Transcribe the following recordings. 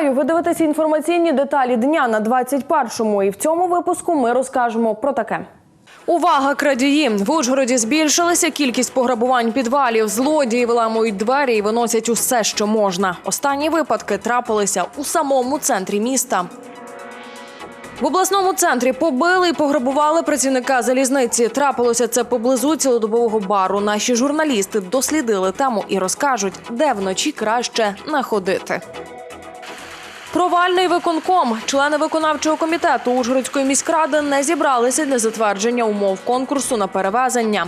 Вітаю! Ви дивитеся інформаційні деталі дня на 21-му. І в цьому випуску ми розкажемо про таке. Увага, крадії! В Ужгороді збільшилася кількість пограбувань підвалів. Злодії виламують двері і виносять усе, що можна. Останні випадки трапилися у самому центрі міста. В обласному центрі побили і пограбували працівника залізниці. Трапилося це поблизу цілодобового бару. Наші журналісти дослідили тему і розкажуть, де вночі краще не ходити. Провальний виконком. Члени виконавчого комітету Ужгородської міськради не зібралися для затвердження умов конкурсу на перевезення.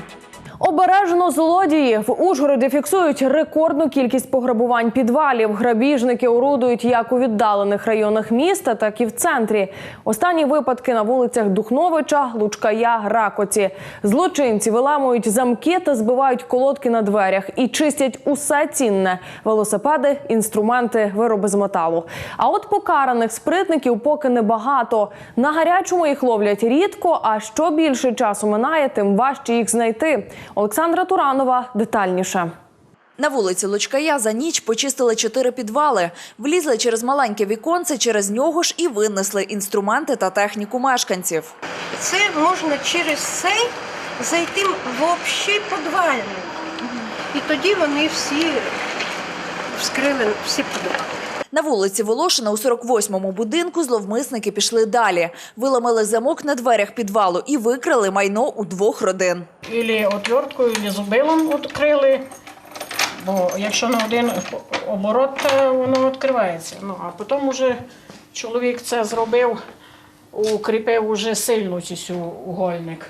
Обережно злодії в Ужгороді фіксують рекордну кількість пограбувань підвалів. Грабіжники орудують як у віддалених районах міста, так і в центрі. Останні випадки на вулицях Духновича, Лучкая, Ракоці. Злочинці виламують замки та збивають колодки на дверях і чистять усе цінне: велосипеди, інструменти, вироби з металу. А от покараних спритників поки небагато. На гарячому їх ловлять рідко. А що більше часу минає, тим важче їх знайти. Олександра Туранова детальніше. На вулиці Лучкая за ніч почистили чотири підвали, влізли через маленьке віконце, через нього ж і винесли інструменти та техніку мешканців. Це можна через цей зайти в общий підвальний. І тоді вони всі вскрили всі підвали. На вулиці Волошина у 48-му будинку зловмисники пішли далі. Виламали замок на дверях підвалу і викрили майно у двох родин. Ілі отверткою, ілі зубилом відкрили. Бо якщо на один оборот, то воно відкривається. Ну, а потім уже чоловік це зробив, укріпив уже сильно цю угольник.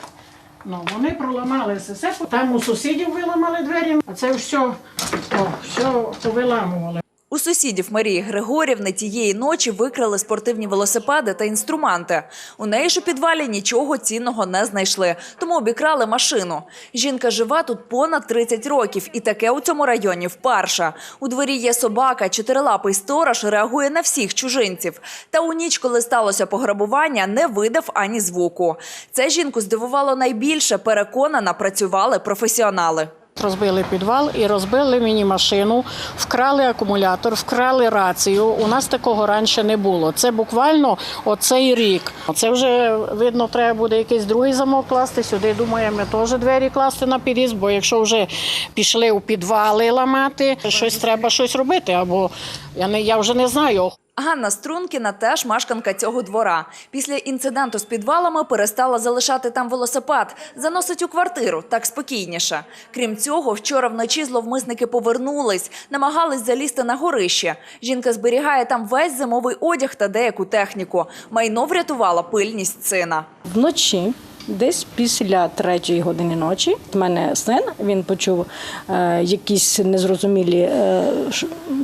Ну, вони проламали це все. Там у сусідів виламали двері, а це все, о, все повиламували. У сусідів Марії Григорівни тієї ночі викрали спортивні велосипеди та інструменти. У неї ж у підвалі нічого цінного не знайшли, тому обікрали машину. Жінка жива тут понад 30 років, і таке у цьому районі вперше. У дворі є собака, чотирилапий сторож реагує на всіх чужинців. Та у ніч, коли сталося пограбування, не видав ані звуку. Це жінку здивувало найбільше. Переконана, працювали професіонали. Розбили підвал і розбили мені машину, вкрали акумулятор, вкрали рацію. У нас такого раніше не було. Це буквально оцей рік. Це вже видно, треба буде якийсь другий замок класти. Сюди думаємо теж двері класти на під'їзд, бо якщо вже пішли у підвали ламати, щось треба щось робити. Або я не я вже не знаю. Ганна Стрункіна теж мешканка цього двора. Після інциденту з підвалами перестала залишати там велосипед. Заносить у квартиру, так спокійніше. Крім цього, вчора вночі зловмисники повернулись, намагались залізти на горище. Жінка зберігає там весь зимовий одяг та деяку техніку. Майно врятувала пильність сина. Вночі, десь після третьої години ночі, в мене син він почув е, якісь незрозумілі е,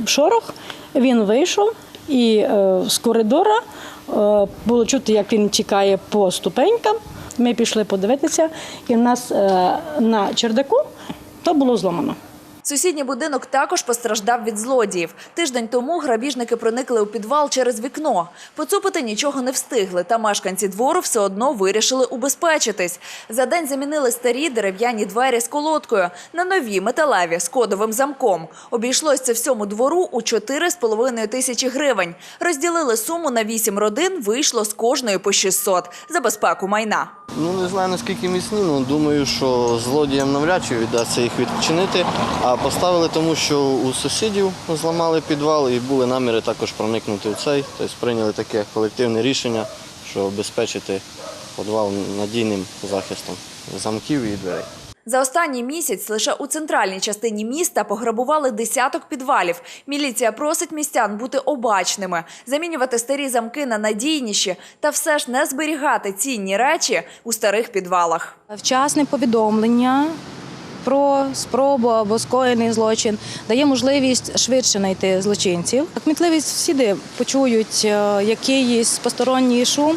шорох. Він вийшов і е, з коридора е, було чути, як він тікає по ступенькам. Ми пішли подивитися, і в нас е, на чердаку то було зламано. Сусідній будинок також постраждав від злодіїв. Тиждень тому грабіжники проникли у підвал через вікно. Поцупити нічого не встигли, та мешканці двору все одно вирішили убезпечитись. За день замінили старі дерев'яні двері з колодкою на нові металеві з кодовим замком. Обійшлось це всьому двору у 4,5 тисячі гривень. Розділили суму на 8 родин, вийшло з кожної по 600 за безпеку майна. Ну не знаю наскільки міцні, але думаю, що злодіям навряд чи вдасться їх відчинити. А поставили тому, що у сусідів зламали підвал і були наміри також проникнути в цей. Тобто прийняли таке колективне рішення, що обезпечити підвал надійним захистом замків і дверей. За останній місяць лише у центральній частині міста пограбували десяток підвалів. Міліція просить містян бути обачними, замінювати старі замки на надійніші та все ж не зберігати цінні речі у старих підвалах. Вчасне повідомлення про спробу або скоєний злочин дає можливість швидше знайти злочинців. Кмітливість всіди почують е, якийсь посторонній шум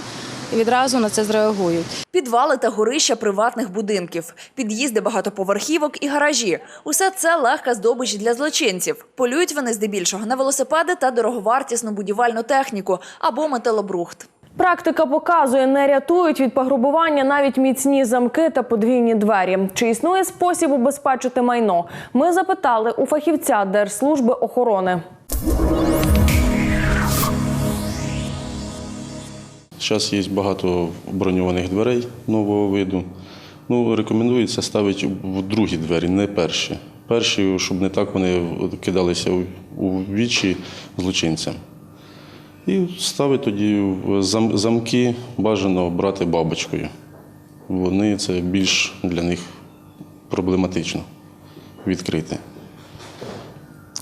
і відразу на це зреагують. Підвали та горища приватних будинків, під'їзди багатоповерхівок і гаражі. Усе це легка здобич для злочинців. Полюють вони здебільшого на велосипеди та дороговартісну будівельну техніку або металобрухт. Практика показує, не рятують від пограбування навіть міцні замки та подвійні двері. Чи існує спосіб убезпечити майно? Ми запитали у фахівця Держслужби охорони. Зараз є багато броньованих дверей нового виду. Ну, рекомендується ставити в другі двері, не перші. Перші, щоб не так вони кидалися у- вічі злочинцям. І ставити тоді замки бажано брати бабочкою. Вони це більш для них проблематично відкрити.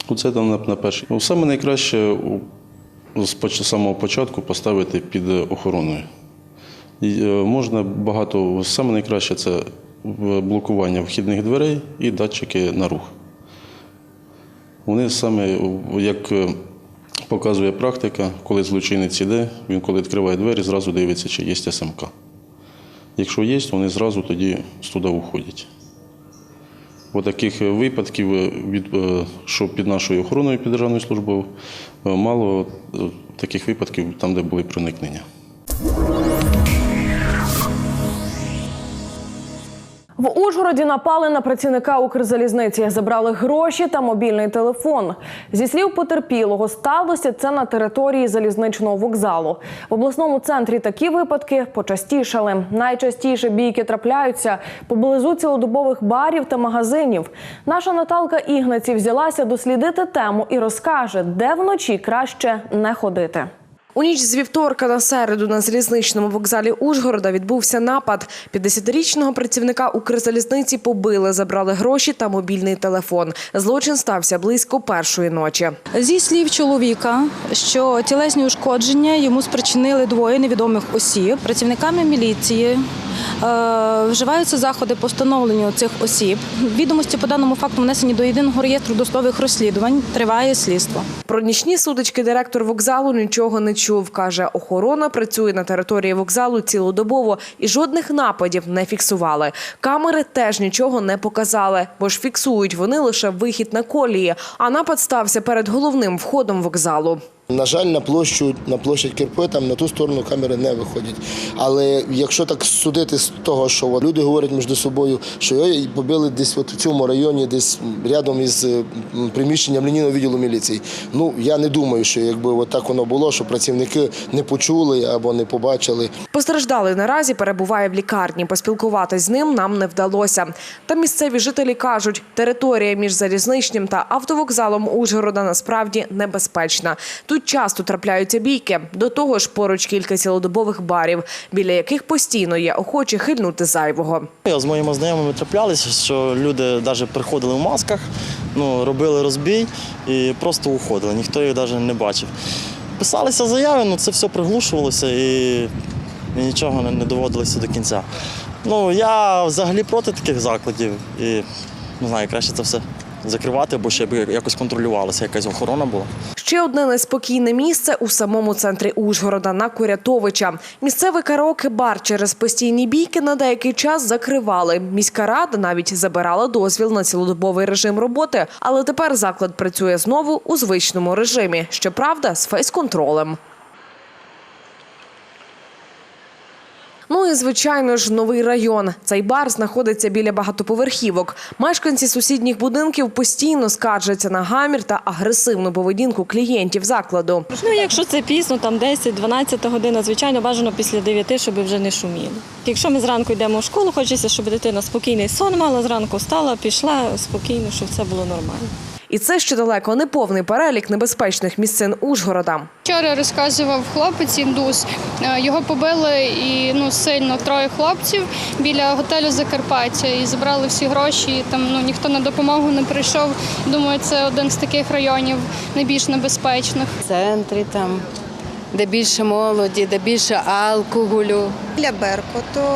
Оце там на, перший. Ну, саме найкраще з самого початку поставити під охороною. І, е, можна багато, саме найкраще це блокування вхідних дверей і датчики на рух. Вони саме, як е, показує практика, коли злочинець іде, він коли відкриває двері, зразу дивиться, чи є СМК. Якщо є, вони зразу тоді туди уходять. Бо таких е, випадків, е, е, що під нашою охороною під державною службою, е, мало е, таких випадків там, де були проникнення. В Ужгороді напали на працівника Укрзалізниці, забрали гроші та мобільний телефон. Зі слів потерпілого, сталося це на території залізничного вокзалу. В обласному центрі такі випадки почастішали. Найчастіше бійки трапляються поблизу цілодобових барів та магазинів. Наша Наталка Ігнаці взялася дослідити тему і розкаже, де вночі краще не ходити. У ніч з вівторка на середу на залізничному вокзалі Ужгорода відбувся напад. 50-річного працівника Укрзалізниці побили, забрали гроші та мобільний телефон. Злочин стався близько першої ночі. Зі слів чоловіка, що тілесні ушкодження йому спричинили двоє невідомих осіб. Працівниками міліції е, вживаються заходи по встановленню цих осіб. Відомості по даному факту внесені до єдиного реєстру досудових розслідувань. Триває слідство. Про нічні сутички директор вокзалу нічого не чув. Каже, охорона працює на території вокзалу цілодобово і жодних нападів не фіксували. Камери теж нічого не показали, бо ж фіксують вони лише вихід на колії. А напад стався перед головним входом вокзалу. На жаль, на площу на площадь Кирпи там на ту сторону камери не виходять. Але якщо так судити з того, що люди говорять між собою, що його побили десь от в цьому районі, десь рядом із е, приміщенням лінійного відділу міліції. Ну я не думаю, що якби от так воно було, що працівники не почули або не побачили. Постраждалий наразі перебуває в лікарні. Поспілкуватись з ним нам не вдалося. Та місцеві жителі кажуть, територія між залізничним та автовокзалом Ужгорода насправді небезпечна. Тут часто трапляються бійки. До того ж, поруч кілька цілодобових барів, біля яких постійно є охочі хильнути зайвого. З моїми знайомими траплялися, що люди навіть приходили в масках, ну, робили розбій і просто уходили. Ніхто їх навіть не бачив. Писалися заяви, ну це все приглушувалося і, нічого не, доводилося до кінця. Ну, я взагалі проти таких закладів і не знаю, краще це все закривати, бо ще б якось контролювалося, якась охорона була. Ще одне неспокійне місце у самому центрі Ужгорода на Курятовича. Місцевий караоке-бар через постійні бійки на деякий час закривали. Міська рада навіть забирала дозвіл на цілодобовий режим роботи, але тепер заклад працює знову у звичному режимі. Щоправда, з фейс-контролем. Ну і звичайно ж новий район. Цей бар знаходиться біля багатоповерхівок. Мешканці сусідніх будинків постійно скаржаться на гамір та агресивну поведінку клієнтів закладу. Ну, якщо це пізно, там 10-12 година, звичайно, бажано після 9, щоб вже не шуміло. Якщо ми зранку йдемо в школу, хочеться, щоб дитина спокійний сон мала, зранку встала, пішла спокійно, щоб все було нормально. І це ще далеко не повний перелік небезпечних місцин Ужгорода. Вчора розказував хлопець індус. Е, Його побили і ну сильно троє хлопців біля готелю Закарпаття і забрали всі гроші. І Там ну ніхто на допомогу не прийшов. Думаю, це один з таких районів найбільш небезпечних. В центрі там, де більше молоді, де більше алкоголю. Для Беркуту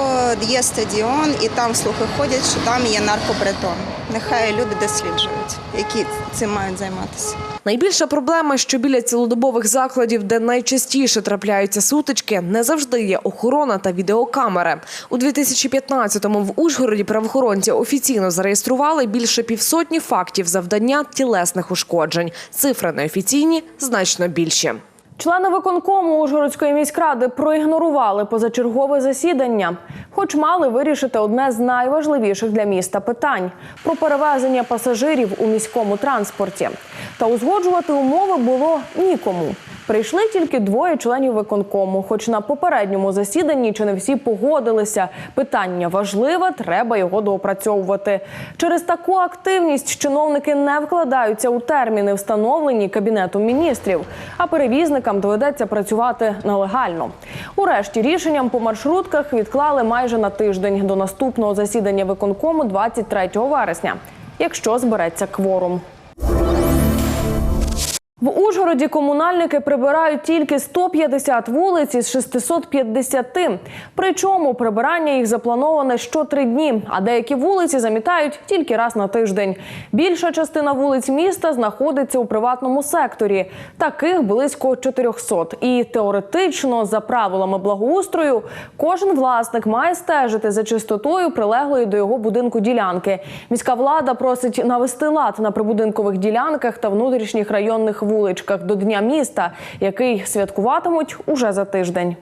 є стадіон, і там слухи ходять, що там є наркопритон. Нехай люди досліджують, які цим мають займатися. Найбільша проблема, що біля цілодобових закладів, де найчастіше трапляються сутички, не завжди є охорона та відеокамери. У 2015-му в Ужгороді правоохоронці офіційно зареєстрували більше півсотні фактів завдання тілесних ушкоджень. Цифри неофіційні значно більші. Члени виконкому Ужгородської міськради проігнорували позачергове засідання, хоч мали вирішити одне з найважливіших для міста питань про перевезення пасажирів у міському транспорті. Та узгоджувати умови було нікому. Прийшли тільки двоє членів виконкому. Хоч на попередньому засіданні чи не всі погодилися. Питання важливе, треба його доопрацьовувати. Через таку активність чиновники не вкладаються у терміни, встановлені кабінетом міністрів. А перевізникам доведеться працювати нелегально. Урешті рішенням по маршрутках відклали майже на тиждень до наступного засідання виконкому 23 вересня, якщо збереться кворум. В Ужгороді комунальники прибирають тільки 150 вулиць із 650. Причому прибирання їх заплановане що три дні, а деякі вулиці замітають тільки раз на тиждень. Більша частина вулиць міста знаходиться у приватному секторі. Таких близько 400. І теоретично, за правилами благоустрою, кожен власник має стежити за чистотою прилеглої до його будинку ділянки. Міська влада просить навести лад на прибудинкових ділянках та внутрішніх районних вуличках до Дня міста, який святкуватимуть уже за тиждень.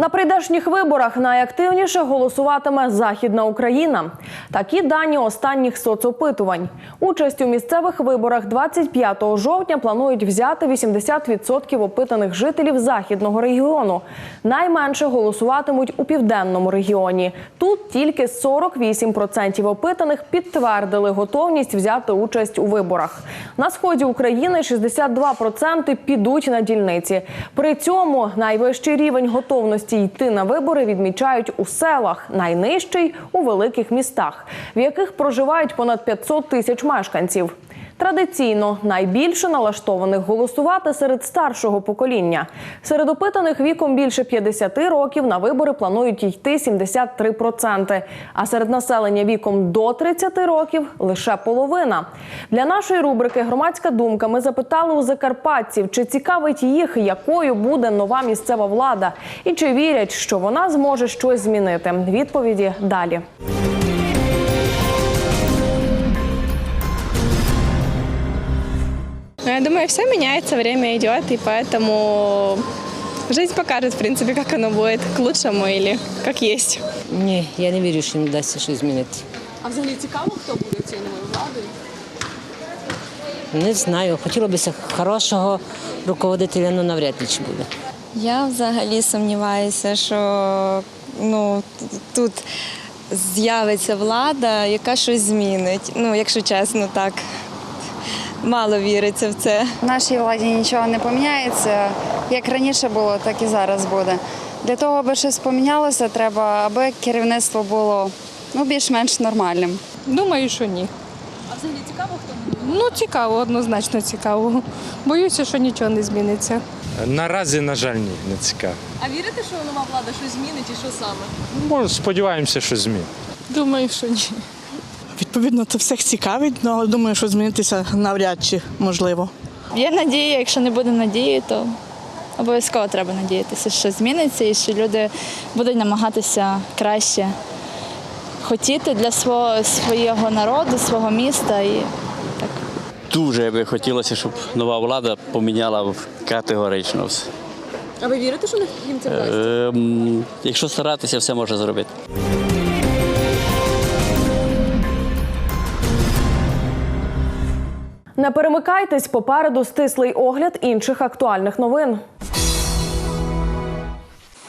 На прийдешніх виборах найактивніше голосуватиме Західна Україна. Такі дані останніх соцопитувань. Участь у місцевих виборах 25 жовтня планують взяти 80% опитаних жителів західного регіону. Найменше голосуватимуть у південному регіоні. Тут тільки 48% опитаних підтвердили готовність взяти участь у виборах. На сході України 62% підуть на дільниці. При цьому найвищий рівень готовності йти на вибори відмічають у селах, найнижчий у великих містах, в яких проживають понад 500 тисяч мешканців. Традиційно найбільше налаштованих голосувати серед старшого покоління. Серед опитаних віком більше 50 років на вибори планують йти 73%, а серед населення віком до 30 років лише половина. Для нашої рубрики Громадська думка ми запитали у закарпатців, чи цікавить їх, якою буде нова місцева влада, і чи вірять, що вона зможе щось змінити. Відповіді далі. Ну, Я думаю, все меняется, время идет, и поэтому жизнь покажет, в принципе, как оно будет, к лучшему или как есть. Ні, я не вірю, що їм вдасться щось змінити. А взагалі цікаво, хто буде цією новою владою? Не знаю. Хотілося б хорошого руководителя, але навряд ли чи буде. Я взагалі сумніваюся, що ну, тут з'явиться влада, яка щось змінить. Ну, якщо чесно, так мало віриться в це. В нашій владі нічого не поміняється. Як раніше було, так і зараз буде. Для того, аби щось помінялося, треба, аби керівництво було ну, більш-менш нормальним. Думаю, що ні. А взагалі цікаво, хто буде? Ну, цікаво, однозначно цікаво. Боюся, що нічого не зміниться. Наразі, на жаль, ні, не цікаво. А вірите, що нова влада щось змінить і що саме? Може, сподіваємося, що змін. Думаю, що ні. Відповідно, це всіх цікавить, ну, але думаю, що змінитися навряд чи можливо. Є надія, якщо не буде надії, то обов'язково треба надіятися, що зміниться і що люди будуть намагатися краще хотіти для свого, свого народу, свого міста. І так. Дуже би хотілося, щоб нова влада поміняла категорично все. А ви вірите, що їм це вдасться? Ем, якщо старатися, все може зробити. Не перемикайтесь попереду стислий огляд інших актуальних новин.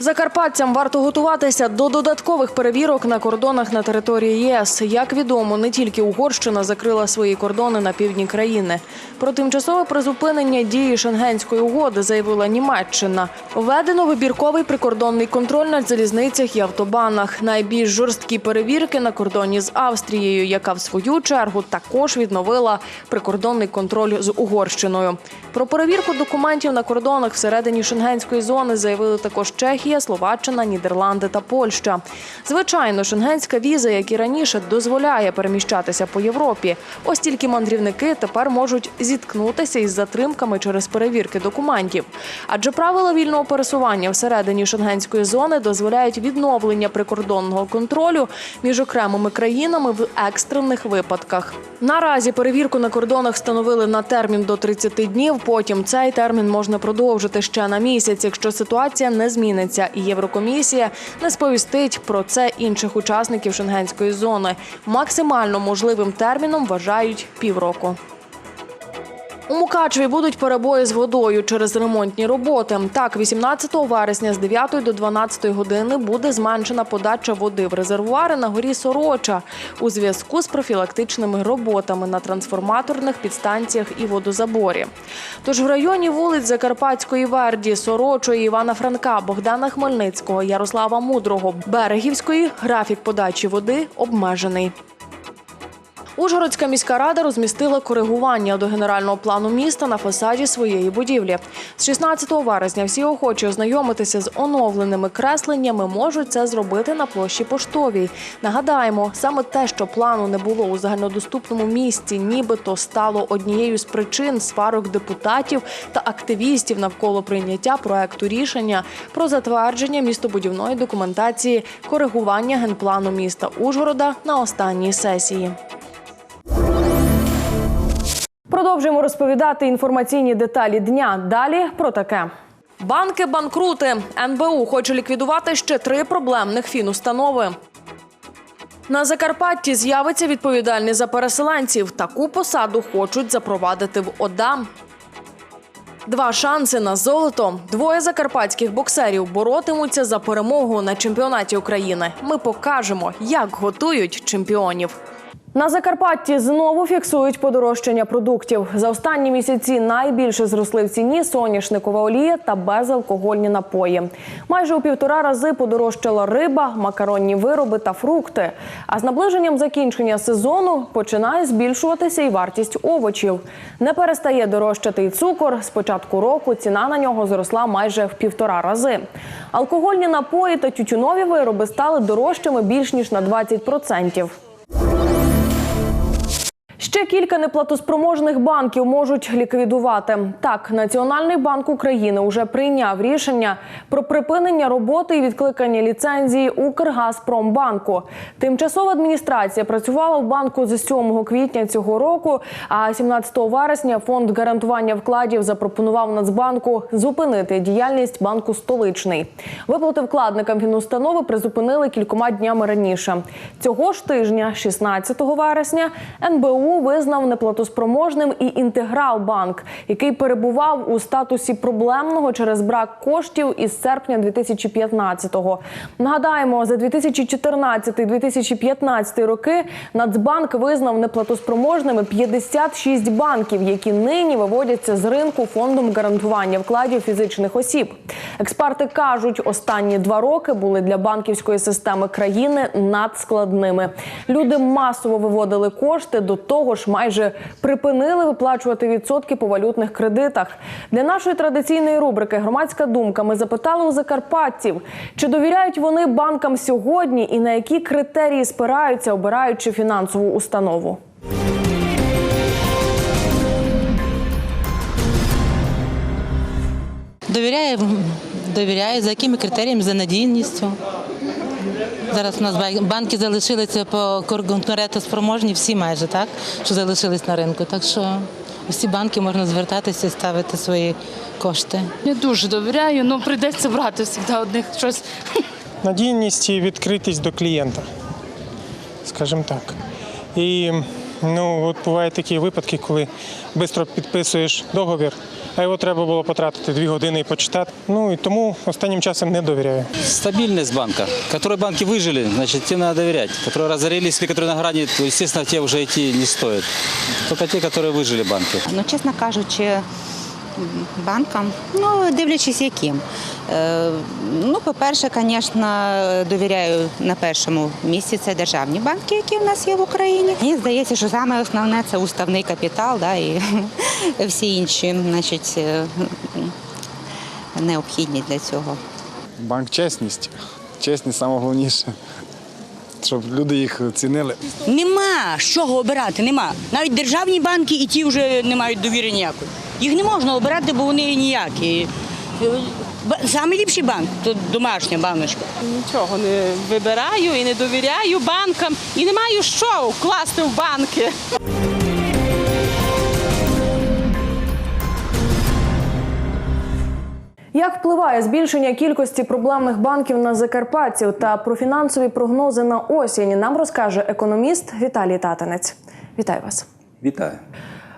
Закарпатцям варто готуватися до додаткових перевірок на кордонах на території ЄС. Як відомо, не тільки Угорщина закрила свої кордони на півдні країни. Про тимчасове призупинення дії Шенгенської угоди заявила Німеччина. Введено вибірковий прикордонний контроль на залізницях і автобанах. Найбільш жорсткі перевірки на кордоні з Австрією, яка в свою чергу також відновила прикордонний контроль з Угорщиною. Про перевірку документів на кордонах всередині шенгенської зони заявили також Чехія, Словаччина, Нідерланди та Польща. Звичайно, шенгенська віза, як і раніше, дозволяє переміщатися по Європі. Ось тільки мандрівники тепер можуть зіткнутися із затримками через перевірки документів. Адже правила вільного пересування всередині шенгенської зони дозволяють відновлення прикордонного контролю між окремими країнами в екстрених випадках. Наразі перевірку на кордонах встановили на термін до 30 днів. Потім цей термін можна продовжити ще на місяць, якщо ситуація не зміниться, і Єврокомісія не сповістить про це інших учасників шенгенської зони. Максимально можливим терміном вважають півроку. У Мукачеві будуть перебої з водою через ремонтні роботи. Так, 18 вересня з 9 до 12 години буде зменшена подача води в резервуари на горі Сороча у зв'язку з профілактичними роботами на трансформаторних підстанціях і водозаборі. Тож в районі вулиць Закарпатської Верді, Сорочої, Івана Франка, Богдана Хмельницького, Ярослава Мудрого, Берегівської графік подачі води обмежений. Ужгородська міська рада розмістила коригування до генерального плану міста на фасаді своєї будівлі. З 16 вересня всі охочі ознайомитися з оновленими кресленнями можуть це зробити на площі Поштовій. Нагадаємо, саме те, що плану не було у загальнодоступному місці, нібито стало однією з причин сварок депутатів та активістів навколо прийняття проекту рішення про затвердження містобудівної документації коригування генплану міста Ужгорода на останній сесії. Продовжуємо розповідати інформаційні деталі дня. Далі про таке. Банки банкрути. НБУ хоче ліквідувати ще три проблемних фінустанови. На Закарпатті з'явиться відповідальний за переселенців. Таку посаду хочуть запровадити в ОДА. Два шанси на золото. Двоє закарпатських боксерів боротимуться за перемогу на чемпіонаті України. Ми покажемо, як готують чемпіонів. На Закарпатті знову фіксують подорожчання продуктів. За останні місяці найбільше зросли в ціні соняшникова олія та безалкогольні напої. Майже у півтора рази подорожчала риба, макаронні вироби та фрукти. А з наближенням закінчення сезону починає збільшуватися і вартість овочів. Не перестає дорожчати й цукор. З початку року ціна на нього зросла майже в півтора рази. Алкогольні напої та тютюнові вироби стали дорожчими більш ніж на 20%. Ще кілька неплатоспроможних банків можуть ліквідувати. Так, Національний банк України уже прийняв рішення про припинення роботи і відкликання ліцензії Укргазпромбанку. Тимчасова адміністрація працювала в банку з 7 квітня цього року. А 17 вересня фонд гарантування вкладів запропонував Нацбанку зупинити діяльність банку столичний. Виплати вкладникам фінустанови призупинили кількома днями раніше. Цього ж тижня, 16 вересня, НБУ визнав неплатоспроможним і інтегралбанк, який перебував у статусі проблемного через брак коштів із серпня 2015-го. Нагадаємо, за 2014-2015 роки Нацбанк визнав неплатоспроможними 56 банків, які нині виводяться з ринку фондом гарантування вкладів фізичних осіб. Експерти кажуть, останні два роки були для банківської системи країни надскладними. Люди масово виводили кошти до того ж, майже припинили виплачувати відсотки по валютних кредитах. Для нашої традиційної рубрики Громадська думка ми запитали у закарпатців, чи довіряють вони банкам сьогодні і на які критерії спираються, обираючи фінансову установу. Довіряю, довіряю, за якими критеріями, за надійністю. Зараз у нас банки залишилися по конкурентоспроможні, всі майже так, що залишились на ринку. Так що всі банки можна звертатися і ставити свої кошти. Не дуже довіряю, але прийдеться брати завжди одних щось. надійність і відкритість до клієнта, скажімо так. І ну, от бувають такі випадки, коли швидко підписуєш договір, а його треба було потратити дві години і почитати. Ну і тому останнім часом не довіряю. Стабильность банка. Которые банки выжили, значит, тем надо доверять. Которые разорились или которые на грани, то, естественно, те уже идти не стоит. Только те, которые выжили банки. Ну, чесно кажучи, м, банкам, ну, дивлячись яким. Е, ну, по-перше, звісно, довіряю на першому місці це державні банки, які в нас є в Україні. Мені здається, що саме основне це уставний капітал, да, і всі інші, значить, е, необхідні для цього. Банк чесність. Чесність найголовніше. Щоб люди їх цінили. Нема з чого обирати, нема. Навіть державні банки і ті вже не мають довіри ніякої. Їх не можна обирати, бо вони ніякі. Ба- Самий ліпший банк то домашня баночка. Нічого не вибираю і не довіряю банкам, і не маю що вкласти в банки. Як впливає збільшення кількості проблемних банків на закарпатців та про фінансові прогнози на осінь, нам розкаже економіст Віталій Татанець. Вітаю вас. Вітаю.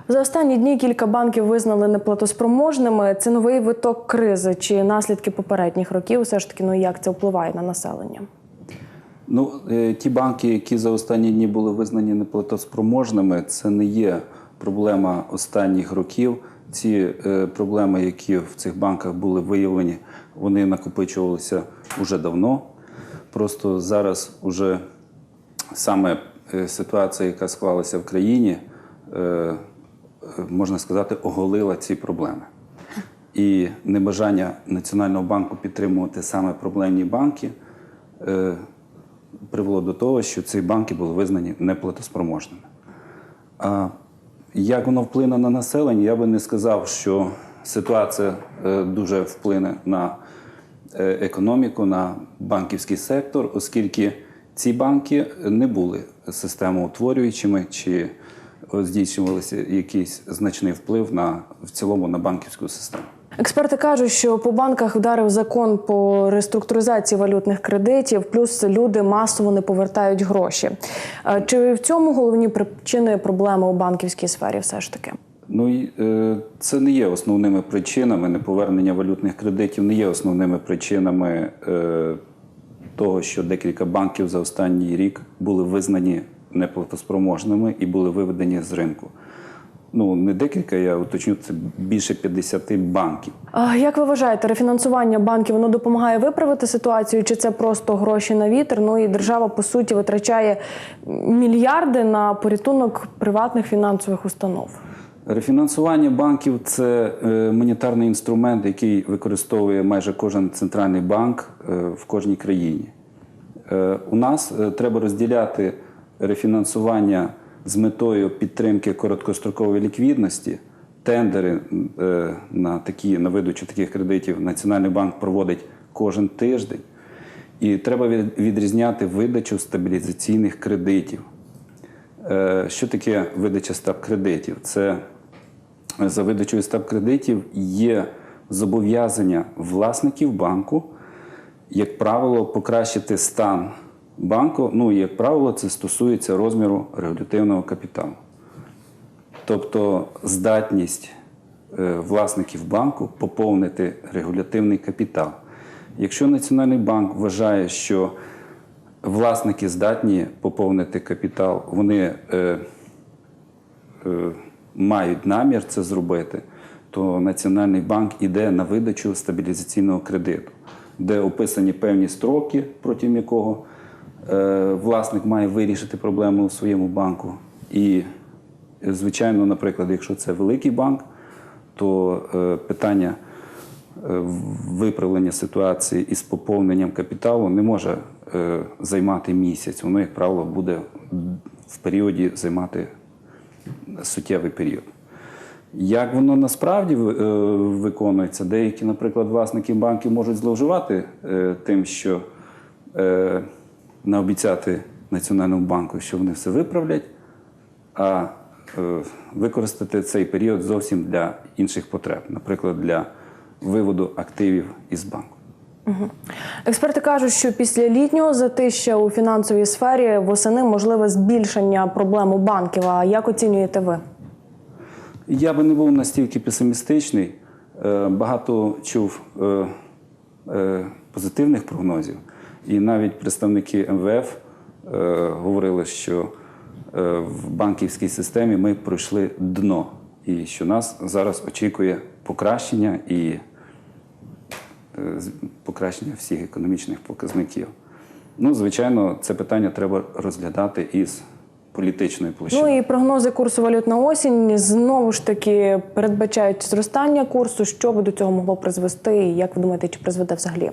За останні дні кілька банків визнали неплатоспроможними. Це новий виток кризи чи наслідки попередніх років. Все ж таки, ну як це впливає на населення? Ну, е, ті банки, які за останні дні були визнані неплатоспроможними, це не є проблема останніх років. Ці е, проблеми, які в цих банках були виявлені, вони накопичувалися уже давно. Просто зараз уже саме е, ситуація, яка склалася в країні, можна сказати, оголила ці проблеми. І небажання Національного банку підтримувати саме проблемні банки е, привело до того, що ці банки були визнані неплатоспроможними. А як воно вплине на населення, я би не сказав, що ситуація е, дуже вплине на е, економіку, на банківський сектор, оскільки ці банки не були системоутворюючими чи здійснювалися якийсь значний вплив на в цілому на банківську систему. Експерти кажуть, що по банках вдарив закон по реструктуризації валютних кредитів, плюс люди масово не повертають гроші. Е, Чи в цьому головні причини проблеми у банківській сфері? Все ж таки? Ну е, це не є основними причинами неповернення валютних кредитів, не є основними причинами е, того, що декілька банків за останній рік були визнані неплатоспроможними і були виведені з ринку. Ну не декілька, я уточню, це більше 50 банків. А Як ви вважаєте, рефінансування банків воно допомагає виправити ситуацію, чи це просто гроші на вітер? Ну і держава по суті витрачає мільярди на порятунок приватних фінансових установ. Рефінансування банків це е, монетарний інструмент, який використовує майже кожен центральний банк е, в кожній країні. Е, У нас треба розділяти рефінансування з метою підтримки короткострокової ліквідності. Тендери е, на такі на видачу таких кредитів Національний банк проводить кожен тиждень. І треба відрізняти видачу стабілізаційних кредитів. Е, Що таке видача стаб-кредитів? Це е, за видачою стаб-кредитів є зобов'язання власників банку, як правило, покращити стан банку. Ну як правило, це стосується розміру регулятивного капіталу. Тобто здатність е, власників банку поповнити регулятивний капітал. Якщо Національний банк вважає, що власники здатні поповнити капітал, вони е, е, мають намір це зробити, то Національний банк іде на видачу стабілізаційного кредиту, де описані певні строки, протягом якого власник має вирішити проблему у своєму банку. І, е, звичайно, наприклад, якщо це великий банк, то е, питання е, виправлення ситуації із поповненням капіталу не може е, займати місяць. Воно, як правило, буде в періоді займати суттєвий період. Як воно насправді е, виконується? Деякі, наприклад, власники банків можуть зловживати е, тим, що е, наобіцяти Національному банку, що вони все виправлять, а е, використати цей період зовсім для інших потреб, наприклад, для виводу активів із банку. Експерти кажуть, що після літнього затища у фінансовій сфері восени можливе збільшення проблем у банків. А як оцінюєте ви? Я би не був настільки песимістичний. Е, Багато чув е, позитивних прогнозів, і навіть представники МВФ е, говорили, що е, в банківській системі ми пройшли дно, і що нас зараз очікує покращення і е, покращення всіх економічних показників. Ну, звичайно, це питання треба розглядати із політичної площини. Ну і прогнози курсу валют на осінь знову ж таки передбачають зростання курсу. Що би до цього могло призвести? І як ви думаєте, чи призведе взагалі?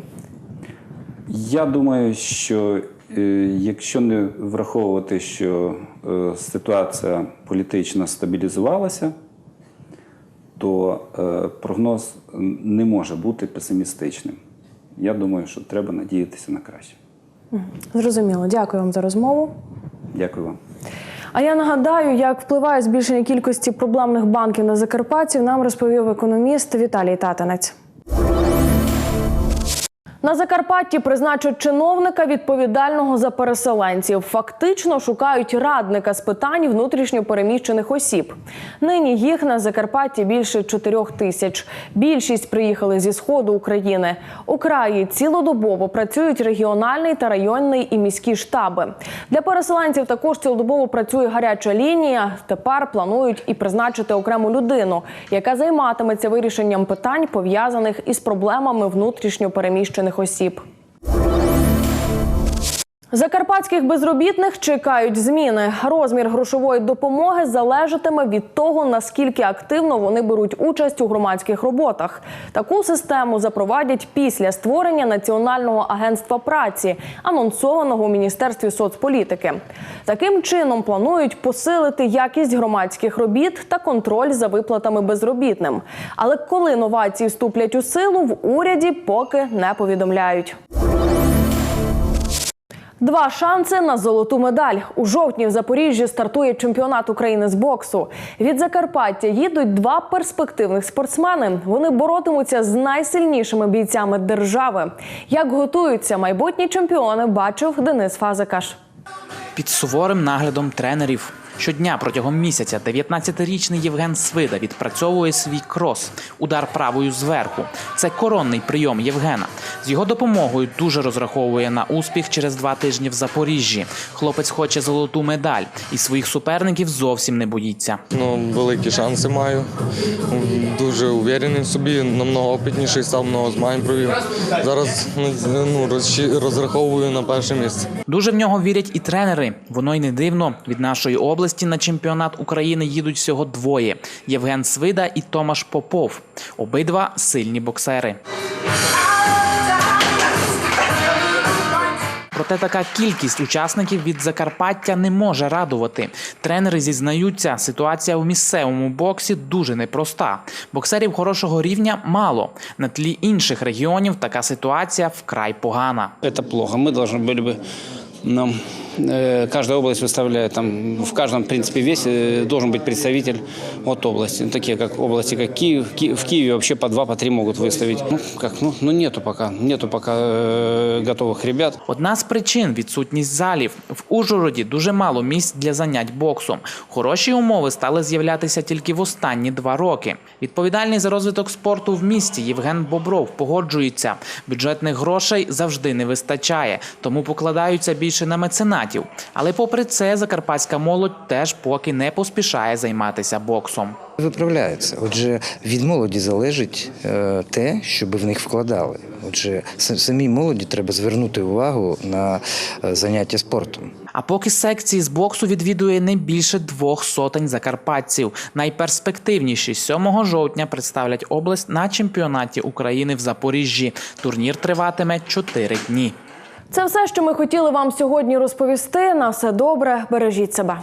Я думаю, що е, якщо не враховувати, що е, ситуація політична стабілізувалася, то е, прогноз не може бути песимістичним. Я думаю, що треба надіятися на краще. Зрозуміло. Дякую вам за розмову. Дякую вам. А я нагадаю, як впливає збільшення кількості проблемних банків на закарпатців, нам розповів економіст Віталій Татанець. На Закарпатті призначать чиновника відповідального за переселенців. Фактично шукають радника з питань внутрішньо переміщених осіб. Нині їх на Закарпатті більше чотирьох тисяч. Більшість приїхали зі сходу України. У краї цілодобово працюють регіональний та районний і міські штаби. Для переселенців також цілодобово працює гаряча лінія. Тепер планують і призначити окрему людину, яка займатиметься вирішенням питань пов'язаних із проблемами внутрішньо переміщених осіб. Закарпатських безробітних чекають зміни. Розмір грошової допомоги залежатиме від того, наскільки активно вони беруть участь у громадських роботах. Таку систему запровадять після створення Національного агентства праці, анонсованого у міністерстві соцполітики. Таким чином планують посилити якість громадських робіт та контроль за виплатами безробітним. Але коли новації вступлять у силу, в уряді поки не повідомляють. Два шанси на золоту медаль. У жовтні в Запоріжжі стартує чемпіонат України з боксу. Від Закарпаття їдуть два перспективних спортсмени. Вони боротимуться з найсильнішими бійцями держави. Як готуються майбутні чемпіони, бачив Денис Фазикаш. Під суворим наглядом тренерів. Щодня протягом місяця 19-річний Євген Свида відпрацьовує свій крос, удар правою зверху. Це коронний прийом Євгена. З його допомогою дуже розраховує на успіх через два тижні в Запоріжжі. Хлопець хоче золоту медаль і своїх суперників зовсім не боїться. Ну, великі шанси маю. Дуже уверений в собі, намного опитніший, став много змагань провів. Зараз ну, розраховую на перше місце. Дуже в нього вірять і тренери. Воно й не дивно. Від нашої області на чемпіонат України їдуть всього двоє: Євген Свида і Томаш Попов. Обидва сильні боксери. Проте така кількість учасників від Закарпаття не може радувати. Тренери зізнаються, ситуація у місцевому боксі дуже непроста. Боксерів хорошого рівня мало. На тлі інших регіонів така ситуація вкрай погана. Это плохо. Мы должны были бы, ну, э, каждая область выставляет там, в каждом, в принципе, весе должен быть представитель от области. Ну, Такие как области, как Киев. Ки- В Киеве вообще по два, по три могут выставить. Ну, как, ну, ну нету пока, нету пока э, готовых ребят. Одна з причин відсутність залів. В Ужгороді дуже мало місць для занять боксом. Хороші умови стали з'являтися тільки в останні два роки. Відповідальний за розвиток спорту в місті Євген Бобров погоджується. Бюджетних грошей завжди не вистачає, тому покладаються більше на меценатів. Але попри це, закарпатська молодь теж поки не поспішає займатися боксом. Виправляються. Отже, від молоді залежить е, те, щоб в них вкладали. Отже, самій молоді треба звернути увагу на е, заняття спортом. А поки секції з боксу відвідує не більше двох сотень закарпатців. Найперспективніші 7 жовтня представлять область на чемпіонаті України в Запоріжжі. Турнір триватиме 4 дні. Це все, що ми хотіли вам сьогодні розповісти. На все добре, бережіть себе.